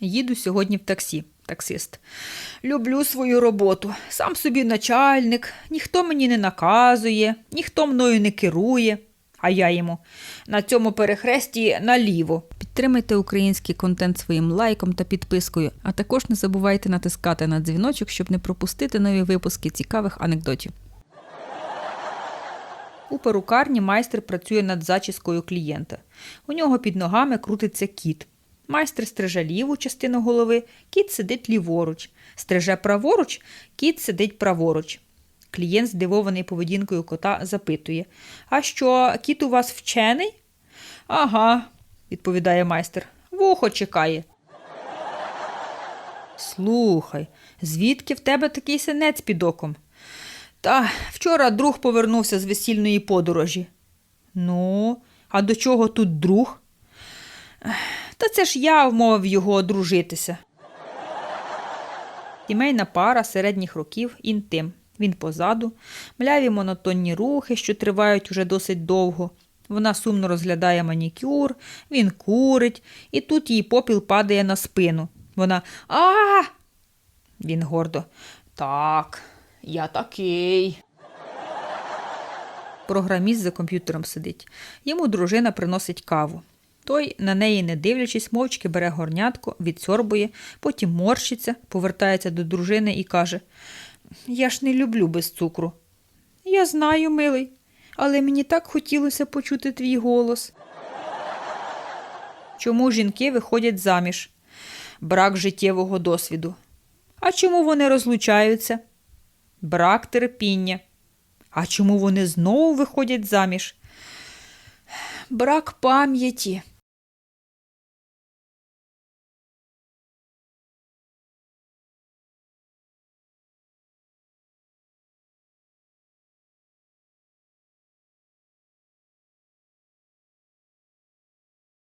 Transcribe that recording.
Їду сьогодні в таксі, таксист. Люблю свою роботу. Сам собі начальник, ніхто мені не наказує, ніхто мною не керує. А я йому на цьому перехресті наліво. Підтримайте український контент своїм лайком та підпискою, а також не забувайте натискати на дзвіночок, щоб не пропустити нові випуски цікавих анекдотів. У перукарні майстер працює над зачіскою клієнта. У нього під ногами крутиться кіт. Майстер стриже ліву частину голови, кіт сидить ліворуч. Стриже праворуч, кіт сидить праворуч. Клієнт, здивований поведінкою кота, запитує: А що, кіт у вас вчений? Ага, відповідає майстер. Вухо чекає. Слухай, звідки в тебе такий синець під оком? Та вчора друг повернувся з весільної подорожі. Ну, а до чого тут друг? Та це ж я вмовив його одружитися. Сімейна пара середніх років інтим. Він позаду, мляві монотонні рухи, що тривають уже досить довго. Вона сумно розглядає манікюр, він курить, і тут їй попіл падає на спину. Вона а. Він гордо. Так, я такий. Програміст за комп'ютером сидить. Йому дружина приносить каву. Той, на неї не дивлячись, мовчки бере горнятко, відсорбує, потім морщиться, повертається до дружини і каже: Я ж не люблю без цукру. Я знаю, милий, але мені так хотілося почути твій голос. Чому жінки виходять заміж? Брак життєвого досвіду. А чому вони розлучаються? Брак терпіння. А чому вони знову виходять заміж? Брак пам'яті.